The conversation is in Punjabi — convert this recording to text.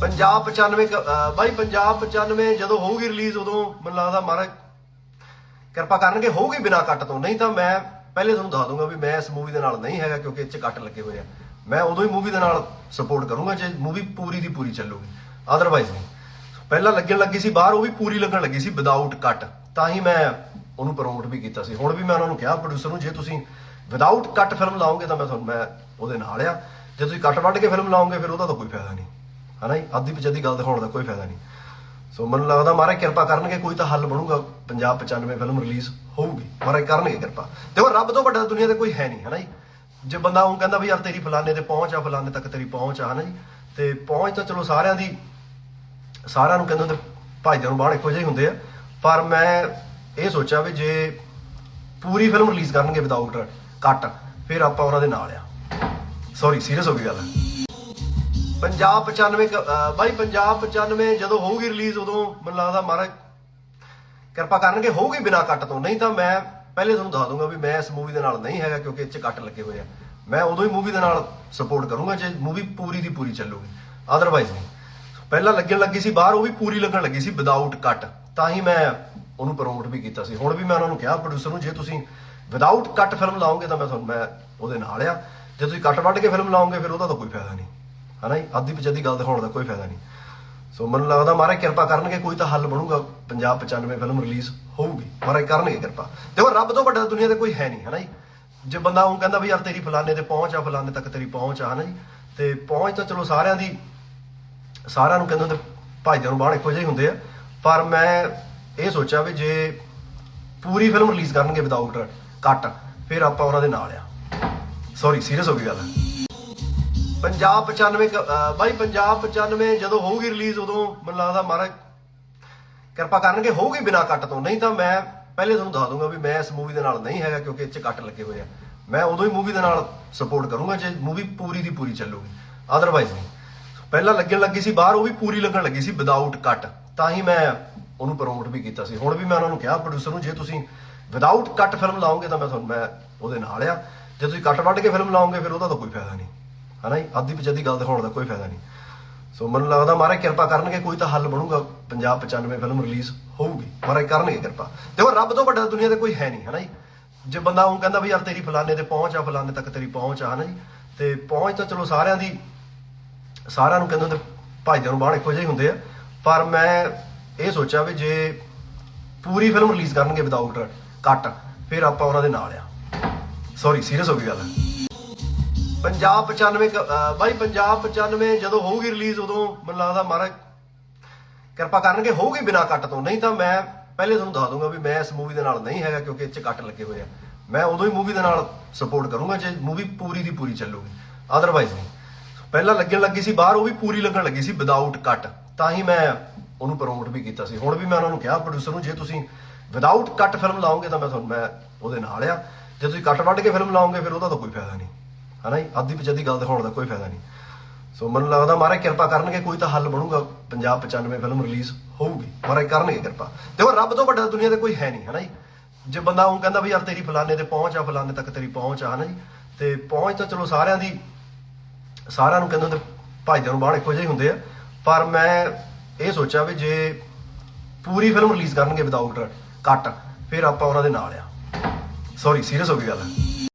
ਪੰਜਾਬ 95 ਕ- ਬਾਈ ਪੰਜਾਬ 95 ਜਦੋਂ ਹੋਊਗੀ ਰਿਲੀਜ਼ ਉਦੋਂ ਮੈਨੂੰ ਲੱਗਦਾ ਮਹਾਰਾਜ ਕਿਰਪਾ ਕਰਨਗੇ, ਹੋਊਗੀ ਬਿਨਾ ਕੱਟ ਤੋਂ। ਨਹੀਂ ਤਾਂ ਮੈਂ ਪਹਿਲੇ ਤੁਹਾਨੂੰ ਦੱਸ ਦੂੰਗਾ ਵੀ ਮੈਂ ਇਸ ਮੂਵੀ ਦੇ ਨਾਲ ਨਹੀਂ ਹੈਗਾ ਕਿਉਂਕਿ ਇਹ 'ਚ ਕੱਟ ਲੱਗੇ ਹੋਏ ਆ। ਮੈਂ ਉਦੋਂ ਹੀ ਮੂਵੀ ਦੇ ਨਾਲ ਸਪੋਰਟ ਕਰੂੰਗਾ ਜੇ ਮੂਵੀ ਪੂਰੀ ਦੀ ਪੂਰੀ ਚੱਲੂਗੀ। ਅਦਰਵਾਈਜ਼ ਨਹੀਂ। ਪਹਿਲਾਂ ਲੱਗਣ ਲੱਗੀ ਸੀ, ਬਾਹਰ ਉਹ ਵੀ ਪੂਰੀ ਲੱਗਣ ਲੱਗੀ ਸੀ ਵਿਦਆਊਟ ਕੱਟ ਤਾਂ ਹੀ ਮੈਂ ਉਹਨੂੰ ਪ੍ਰਮੋਟ ਵੀ ਕੀਤਾ ਸੀ। ਹੁਣ ਵੀ ਮੈਂ ਉਹਨਾਂ ਨੂੰ ਕਿਹਾ ਪ੍ਰੋਡਿਊਸਰ ਨੂੰ, ਜੇ ਤੁਸੀਂ ਵਿਦਆਊਟ ਕੱਟ ਫਿਲਮ ਲਾਓਗੇ ਤਾਂ ਮੈਂ ਤੁਹਾਨੂੰ, ਮੈਂ ਉਹਦੇ ਨਾਲ ਆ। ਜੇ ਤੁਸੀਂ ਕੱਟ ਵੱਢ ਕੇ ਫਿਲਮ ਲਾਓਗੇ, ਫਿਰ ਉਹਦਾ ਤਾਂ ਕੋਈ ਫਾਇਦਾ ਨਹੀਂ। ਹਨਾ ਜੀ? ਅੱਧੀ ਪਿਛੱਦੀ ਗੱਲ ਦਿਖਾਉਣ ਦਾ ਕੋਈ ਫਾਇਦਾ ਨਹੀਂ। ਸੋ ਮੈਨੂੰ ਲੱਗਦਾ ਮਹਾਰਾਜ ਕਿਰਪਾ ਕਰਨਗੇ, ਕੋਈ ਤਾਂ ਹੱਲ ਬਣੂਗਾ। ਪੰਜਾਬ 95 ਫਿਲਮ ਰਿਲੀਜ਼ ਹੋਊਗੀ। ਮਹਾਰਾਜ ਕਰਨਗੇ ਕਿਰਪਾ। ਦੇਖੋ, ਰੱਬ ਤੋਂ ਵੱਡਾ ਦੁਨੀਆ ਤੇ ਕੋਈ ਹੈ ਨਹੀਂ, ਹਨਾ ਜੀ? ਜੇ ਬੰਦਾ ਉਹ ਕਹਿੰਦਾ ਵੀ ਯਾਰ ਤੇਰੀ ਫਲਾਣੇ ਤੇ ਪਹੁੰਚ ਆ, ਫਲਾਣੇ ਤੱਕ ਤੇਰੀ ਪਹੁੰਚ ਆ, ਹਨਾ ਜੀ? ਤੇ ਪਹੁੰਚ ਤਾਂ ਚਲੋ ਸਾਰਿਆਂ ਦੀ ਸਾਰਿਆਂ ਨੂੰ ਕਹਿੰਦੇ ਹੁੰਦੇ, ਭਾਈਆਂ ਨੂੰ ਬਾਹਰ ਇੱਕੋ ਜਿਹੇ ਹੀ ਹੁੰਦੇ ਆ। ਪਰ ਮੈਂ ਇਹ ਸੋਚਿਆ ਵੀ ਜੇ ਪੂਰੀ ਫਿਲਮ ਰਿਲੀਜ਼ ਕਰਨਗੇ ਵਿਦਆਊਟ ਕੱਟ ਫਿਰ ਆਪਾਂ ਉਹਨਾਂ ਦੇ ਨਾਲ ਆ। ਸੌਰੀ ਸੀਰੀਅਸ ਹੋ ਗਈ ਗੱਲ। ਪੰਜਾਬ 95 ਕ- ਬਾਈ ਪੰਜਾਬ 95 ਜਦੋਂ ਹੋਊਗੀ ਰਿਲੀਜ਼, ਉਦੋਂ ਮੈਨੂੰ ਲੱਗਦਾ ਮਹਾਰਾਜ ਕਿਰਪਾ ਕਰਨਗੇ, ਹੋਊਗੀ ਬਿਨਾ ਕੱਟ ਤੋਂ। ਨਹੀਂ ਤਾਂ ਮੈਂ ਪਹਿਲੇ ਤੁਹਾਨੂੰ ਦੱਸ ਦੂੰਗਾ ਵੀ ਮੈਂ ਇਸ ਮੂਵੀ ਦੇ ਨਾਲ ਨਹੀਂ ਹੈਗਾ ਕਿਉਂਕਿ ਇਹ 'ਚ ਕੱਟ ਲੱਗੇ ਹੋਏ ਆ। ਮੈਂ ਉਦੋਂ ਹੀ ਮੂਵੀ ਦੇ ਨਾਲ ਸਪੋਰਟ ਕਰੂੰਗਾ ਜੇ ਮੂਵੀ ਪੂਰੀ ਦੀ ਪੂਰੀ ਚੱਲੂਗੀ। ਅਦਰਵਾਈਜ਼ ਨਹੀਂ। ਪਹਿਲਾਂ ਲੱਗਣ ਲੱਗੀ ਸੀ ਬਾਹਰ, ਉਹ ਵੀ ਪੂਰੀ ਲੱਗਣ ਲੱਗੀ ਸੀ ਵਿਦਆਊਟ ਕੱਟ ਤਾਂ ਹੀ ਮੈਂ ਉਹਨੂੰ ਪ੍ਰਮੋਟ ਵੀ ਕੀਤਾ ਸੀ। ਹੁਣ ਵੀ ਮੈਂ ਉਹਨਾਂ ਨੂੰ ਕਿਹਾ ਪ੍ਰੋਡਿਊਸਰ ਨੂੰ, ਜੇ ਤੁਸੀਂ ਵਿਦਆਊਟ ਕੱਟ ਫਿਲਮ ਲਾਓਗੇ ਤਾਂ ਮੈਂ ਤੁਹਾਨੂੰ, ਮੈਂ ਉਹਦੇ ਨਾਲ ਆ। ਜੇ ਤੁਸੀਂ ਕੱਟ ਵੱਢ ਕੇ ਫਿਲਮ ਲਾਓਗੇ, ਫਿਰ ਉਹਦਾ ਤਾਂ ਕੋਈ ਫਾਇਦਾ ਨਹੀਂ। ਹਨਾ ਜੀ? ਅੱਧੀ ਪਿਛੱਦੀ ਗੱਲ ਦਿਖਾਉਣ ਦਾ ਕੋਈ ਫਾਇਦਾ ਨਹੀਂ। ਸੋ ਮੈਨੂੰ ਲੱਗਦਾ ਮਹਾਰਾਜ ਕਿਰਪਾ ਕਰਨਗੇ, ਕੋਈ ਤਾਂ ਹੱਲ ਬਣੂਗਾ। ਪੰਜਾਬ 95 ਫਿਲਮ ਰਿਲੀਜ਼ ਹੋਊਗੀ। ਮਹਾਰਾਜ ਕਰਨਗੇ ਕਿਰਪਾ। ਦੇਖੋ, ਰੱਬ ਤੋਂ ਵੱਡਾ ਦੁਨੀਆ ਤੇ ਕੋਈ ਹੈ ਨਹੀਂ, ਹਨਾ ਜੀ? ਜੇ ਬੰਦਾ ਉਹ ਕਹਿੰਦਾ ਵੀ ਯਾਰ ਤੇਰੀ ਫਲਾਣੇ ਤੇ ਪਹੁੰਚ ਆ, ਫਲਾਣੇ ਤੱਕ ਤੇਰੀ ਪਹੁੰਚ ਆ, ਹਨਾ ਜੀ? ਤੇ ਪਹੁੰਚ ਤਾਂ ਚਲੋ ਸਾਰਿਆਂ ਦੀ, ਸਾਰਿਆਂ ਨੂੰ ਕਹਿੰਦੇ ਹੁੰਦੇ, ਭਾਈਆਂ ਨੂੰ ਬਾਹਣ ਇੱਕੋ ਜਿਹੇ ਹੁੰਦੇ ਆ। ਪਰ ਮੈਂ ਇਹ ਸੋਚਿਆ ਵੀ ਜੇ ਪੂਰੀ ਫਿਲਮ ਰਿਲੀਜ਼ ਕਰਨਗੇ ਵਿਦਆਊਟ ਕੱਟ ਫਿਰ ਆਪਾਂ ਉਹਨਾਂ ਦੇ ਨਾਲ ਆ। ਸੌਰੀ ਸੀਰੀਅਸ ਹੋ ਗਈ ਗੱਲ। ਪੰਜਾਬ 95 ਕ- ਬਾਈ ਪੰਜਾਬ 95 ਜਦੋਂ ਹੋਊਗੀ ਰਿਲੀਜ਼ ਉਦੋਂ ਮੈਨੂੰ ਲੱਗਦਾ ਮਹਾਰਾਜ ਕਿਰਪਾ ਕਰਨਗੇ, ਹੋਊਗੀ ਬਿਨਾ ਕੱਟ ਤੋਂ। ਨਹੀਂ ਤਾਂ ਮੈਂ ਪਹਿਲੇ ਤੁਹਾਨੂੰ ਦੱਸ ਦੂੰਗਾ ਵੀ ਮੈਂ ਇਸ ਮੂਵੀ ਦੇ ਨਾਲ ਨਹੀਂ ਹੈਗਾ ਕਿਉਂਕਿ ਇਹ 'ਚ ਕੱਟ ਲੱਗੇ ਹੋਏ ਆ। ਮੈਂ ਉਦੋਂ ਹੀ ਮੂਵੀ ਦੇ ਨਾਲ ਸਪੋਰਟ ਕਰੂੰਗਾ ਜੇ ਮੂਵੀ ਪੂਰੀ ਦੀ ਪੂਰੀ ਚੱਲੂਗੀ। ਅਦਰਵਾਈਜ਼ ਨਹੀਂ। ਪਹਿਲਾਂ ਲੱਗਣ ਲੱਗੀ ਸੀ ਬਾਹਰ, ਉਹ ਵੀ ਪੂਰੀ ਲੱਗਣ ਲੱਗੀ ਸੀ ਵਿਦਆਊਟ ਕੱਟ ਤਾਂ ਹੀ ਮੈਂ ਉਹਨੂੰ ਪ੍ਰਮੋਟ ਵੀ ਕੀਤਾ ਸੀ। ਹੁਣ ਵੀ ਮੈਂ ਉਹਨਾਂ ਨੂੰ ਕਿਹਾ ਪ੍ਰੋਡਿਊਸਰ ਨੂੰ, ਜੇ ਤੁਸੀਂ ਵਿਦਆਊਟ ਕੱਟ ਫਿਲਮ ਲਾਓਗੇ ਤਾਂ ਮੈਂ ਤੁਹਾਨੂੰ, ਮੈਂ ਉਹਦੇ ਨਾਲ ਆ। ਜੇ ਤੁਸੀਂ ਕੱਟ ਵੱਢ ਕੇ ਫਿਲਮ ਲਾਓਗੇ, ਫਿਰ ਉਹਦਾ ਤਾਂ ਕੋਈ ਫਾਇਦਾ ਨਹੀਂ। ਹਨਾ ਜੀ? ਅੱਧੀ ਪਿਛੱਦੀ ਗੱਲ ਦਿਖਾਉਣ ਦਾ ਕੋਈ ਫਾਇਦਾ ਨਹੀਂ। ਸੋ ਮੈਨੂੰ ਲੱਗਦਾ ਮਹਾਰਾਜ ਕਿਰਪਾ ਕਰਨਗੇ, ਕੋਈ ਤਾਂ ਹੱਲ ਬਣੂਗਾ। ਪੰਜਾਬ 95 ਫਿਲਮ ਰਿਲੀਜ਼ ਹੋਊਗੀ। ਮਹਾਰਾਜ ਕਰਨਗੇ ਕਿਰਪਾ। ਦੇਖੋ, ਰੱਬ ਤੋਂ ਵੱਡਾ ਦੁਨੀਆ ਤੇ ਕੋਈ ਹੈ ਨਹੀਂ, ਹਨਾ ਜੀ? ਜੇ ਬੰਦਾ ਉਹ ਕਹਿੰਦਾ ਵੀ ਯਾਰ ਤੇਰੀ ਫਲਾਣੇ ਤੇ ਪਹੁੰਚ ਆ, ਫਲਾਣੇ ਤੱਕ ਤੇਰੀ ਪਹੁੰਚ ਆ, ਹਨਾ ਜੀ? ਤੇ ਪਹੁੰਚ ਤਾਂ ਚਲੋ ਸਾਰਿਆਂ ਦੀ ਸਾਰਿਆਂ ਨੂੰ ਕਹਿੰਦੇ ਹੁੰਦੇ ਭਾਈਆਂ ਨੂੰ ਬਾਹਰ ਇੱਕੋ ਜਿਹੇ ਹੁੰਦੇ ਆ। ਪਰ ਮੈਂ ਇਹ ਸੋਚਿਆ ਵੀ ਜੇ ਪੂਰੀ ਫਿਲਮ ਰਿਲੀਜ਼ ਕਰਨਗੇ ਵਿਦਆਊਟ ਕੱਟ ਫਿਰ ਆਪਾਂ ਉਹਨਾਂ ਦੇ ਨਾਲ ਆ। ਸੌਰੀ ਸੀਰੀਅਸ ਹੋ ਗਈ ਗੱਲ। ਪੰਜਾਬ 95 ਕ- ਬਾਈ ਪੰਜਾਬ 95 ਜਦੋਂ ਹੋਊਗੀ ਰਿਲੀਜ਼ ਉਦੋਂ ਮੈਨੂੰ ਲੱਗਦਾ ਮਹਾਰਾਜ ਕਿਰਪਾ ਕਰਨਗੇ, ਹੋਊਗੀ ਬਿਨਾ ਕੱਟ ਤੋਂ। ਨਹੀਂ ਤਾਂ ਮੈਂ ਪਹਿਲੇ ਤੁਹਾਨੂੰ ਦੱਸ ਦੂੰਗਾ ਵੀ ਮੈਂ ਇਸ ਮੂਵੀ ਦੇ ਨਾਲ ਨਹੀਂ ਹੈਗਾ ਕਿਉਂਕਿ ਇਹ 'ਚ ਕੱਟ ਲੱਗੇ ਹੋਏ ਆ। ਮੈਂ ਉਦੋਂ ਹੀ ਮੂਵੀ ਦੇ ਨਾਲ ਸਪੋਰਟ ਕਰੂੰਗਾ ਜੇ ਮੂਵੀ ਪੂਰੀ ਦੀ ਪੂਰੀ ਚੱਲੂਗੀ। ਅਦਰਵਾਈਜ਼ ਨਹੀਂ। ਪਹਿਲਾਂ ਲੱਗਣ ਲੱਗੀ ਸੀ ਬਾਹਰ, ਉਹ ਵੀ ਪੂਰੀ ਲੱਗਣ ਲੱਗੀ ਸੀ ਵਿਦਆਊਟ ਕੱਟ ਤਾਂ ਹੀ ਮੈਂ ਉਹਨੂੰ ਪ੍ਰਮੋਟ ਵੀ ਕੀਤਾ ਸੀ। ਹੁਣ ਵੀ ਮੈਂ ਉਹਨਾਂ ਨੂੰ ਕਿਹਾ ਪ੍ਰੋਡਿਊਸਰ ਨੂੰ, ਜੇ ਤੁਸੀਂ ਵਿਦਆਊਟ ਕੱਟ ਫਿਲਮ ਲਾਓਗੇ ਤਾਂ ਮੈਂ ਤੁਹਾਨੂੰ, ਮੈਂ ਉਹਦੇ ਨਾਲ ਆ। ਜੇ ਤੁਸੀਂ ਕੱਟ ਵੱਢ ਕੇ ਫਿਲਮ ਲਾਓਗੇ, ਫਿਰ ਉਹਦਾ ਤਾਂ ਕੋਈ ਫਾਇਦਾ ਨਹੀਂ। ਹਨਾ ਜੀ? ਅੱਧੀ ਪਿਛੱਦੀ ਗੱਲ ਦਿਖਾਉਣ ਦਾ ਕੋਈ ਫਾਇਦਾ ਨਹੀਂ। ਸੋ ਮੈਨੂੰ ਲੱਗਦਾ ਮਹਾਰਾਜ ਕਿਰਪਾ ਕਰਨਗੇ, ਕੋਈ ਤਾਂ ਹੱਲ ਬਣੂਗਾ। ਪੰਜਾਬ 95 ਫਿਲਮ ਰਿਲੀਜ਼ ਹੋਊਗੀ। ਮਹਾਰਾਜ ਕਰਨਗੇ ਕਿਰਪਾ। ਦੇਖੋ, ਰੱਬ ਤੋਂ ਵੱਡਾ ਦੁਨੀਆ ਤੇ ਕੋਈ ਹੈ ਨਹੀਂ, ਹਨਾ ਜੀ? ਜੇ ਬੰਦਾ ਉਹ ਕਹਿੰਦਾ ਵੀ ਯਾਰ ਤੇਰੀ ਫਲਾਣੇ ਤੇ ਪਹੁੰਚ ਆ, ਫਲਾਣੇ ਤੱਕ ਤੇਰੀ ਪਹੁੰਚ ਆ, ਹਨਾ ਜੀ? ਤੇ ਪਹੁੰਚ ਤਾਂ ਚਲੋ ਸਾਰਿਆਂ ਦੀ ਸਾਰਿਆਂ ਨੂੰ ਕਹਿੰਦੇ ਹੁੰਦੇ ਭਾਈਆਂ ਨੂੰ ਬਾਹਰ ਇੱਕੋ ਜਿਹੇ ਹੁੰਦੇ ਆ। ਪਰ ਮੈਂ ਇਹ ਸੋਚਿਆ ਵੀ ਜੇ ਪੂਰੀ ਫਿਲਮ ਰਿਲੀਜ਼ ਕਰਨਗੇ ਵਿਦਆਊਟ ਕੱਟ ਫਿਰ ਆਪਾਂ ਉਹਨਾਂ ਦੇ ਨਾਲ ਆ। ਸੌਰੀ ਸੀਰੀਅਸ ਹੋ ਗਈ ਗੱਲ।